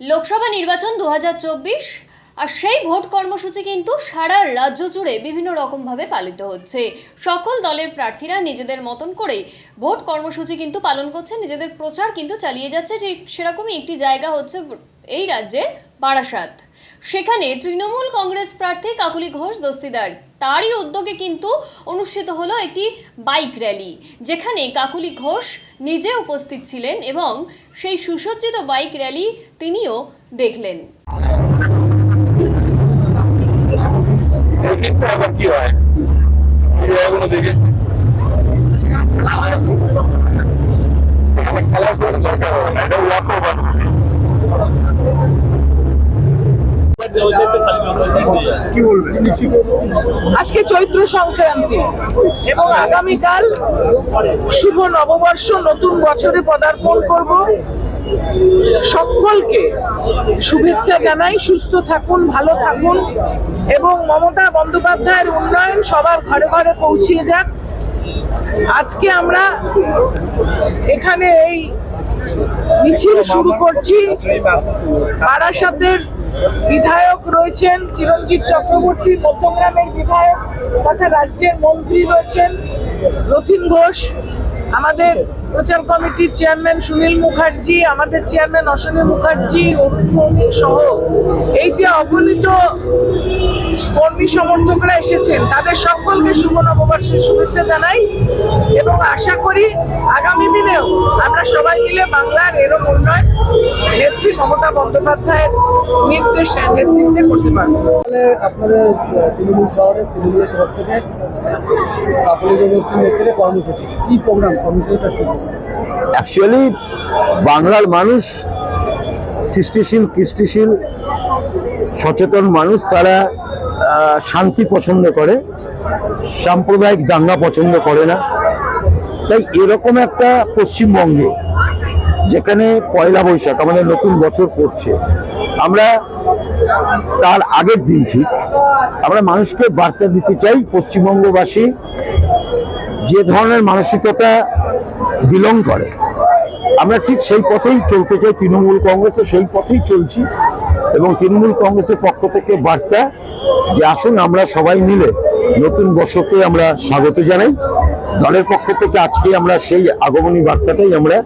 লোকসভা নির্বাচন দু হাজার চব্বিশ, আর সেই ভোট কর্মসূচি কিন্তু সারা রাজ্য জুড়ে বিভিন্ন রকমভাবে পালিত হচ্ছে। সকল দলের প্রার্থীরা নিজেদের মতন করে ভোট কর্মসূচি কিন্তু পালন করছে নিজেদের প্রচার কিন্তু চালিয়ে যাচ্ছে। যে সেরকমই একটি জায়গা হচ্ছে এই রাজ্যের বারাসাত। সেখানে তৃণমূল কংগ্রেস প্রার্থী কাকুলি ঘোষ দস্তিদার। তারই উদ্যোগে কিন্তু অনুষ্ঠিত হলো একটি বাইক র্যালি, যেখানে কাকুলি ঘোষ নিজে উপস্থিত ছিলেন এবং সেই সুসজ্জিত বাইক র্যালি তিনিও দেখলেন। কি হয়? কি আজকে চৈত্র সংক্রান্তি এবং আগামীকাল শুভ নববর্ষ, নতুন বছরে পদার্পণ করব। সকলকে শুভেচ্ছা জানাই, সুস্থ থাকুন, ভালো থাকুন এবং মমতা বন্দ্যোপাধ্যায়ের উন্নয়ন সবার ঘরে ঘরে পৌঁছিয়ে যাক। আজকে আমরা এখানে এই মিছিল শুরু করছি। বারাসাতের বিধায়ক রয়েছেন চিরঞ্জিত চক্রবর্তী মধ্যগ্রামের বিধায়ক তথা রাজ্যের মন্ত্রী রয়েছেন রথিন ঘোষ। আমাদের প্রচার কমিটির চেয়ারম্যান সুনীল মুখার্জি, আমাদের চেয়ারম্যান অশ্বিনী মুখার্জি অরুণ সহ এই যে অগণিত কর্মী সমর্থকরা এসেছেন, তাদের সকলকে শুভ নববর্ষের শুভেচ্ছা জানাই এবং আশা করি আগামী দিনেও আমরা সবাই মিলে বাংলার এরম উন্নয়ন নেত্রী মমতা বন্দ্যোপাধ্যায়ের নির্দেশে নেতৃত্বে করতে পারব। তাহলে আপনাদের তৃণমূল তৃণমূলের তরফ থেকে অ্যাকচুয়ালি বাংলার মানুষ সৃষ্টিশীল, কৃষ্টিশীল, সচেতন মানুষ, তারা শান্তি পছন্দ করে, সাম্প্রদায়িক দাঙ্গা পছন্দ করে না। তাই এরকম একটা পশ্চিমবঙ্গে, যেখানে পয়লা বৈশাখ আমাদের নতুন বছর পড়ছে আমরা তার আগের দিন ঠিক আমরা মানুষকে বার্তা দিতে চাই পশ্চিমবঙ্গবাসী যে ধরনের মানসিকতা বিলং করে। আমরা ঠিক সেই পথেই চলতে চাই, তৃণমূল কংগ্রেসে সেই পথেই চলছি এবং তৃণমূল কংগ্রেসের পক্ষ থেকে বার্তা যে আসুন আমরা সবাই মিলে নতুন বর্ষকে আমরা স্বাগত জানাই। দলের পক্ষ থেকে আজকে আমরা সেই আগমনী বার্তাটাই আমরা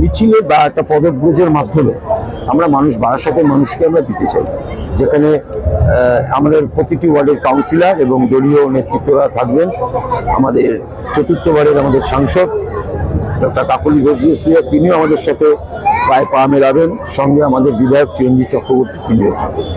মিছিলে বা একটা পদব্রজের মাধ্যমে আমরা মানুষ বারাসাতের মানুষকে আমরা দিতে চাই। যেখানে আমাদের প্রতিটি ওয়ার্ডের কাউন্সিলর এবং দলীয় নেতৃত্বরা থাকবেন। আমাদের চতুর্থ ওয়ার্ডের আমাদের সাংসদ, ডক্টর কাকলি ঘোষ তিনিও আমাদের সাথে পায়ে পা মেলাবেন। সঙ্গে আমাদের বিধায়ক চিরঞ্জিত চক্রবর্তী তিনিও থাকবেন।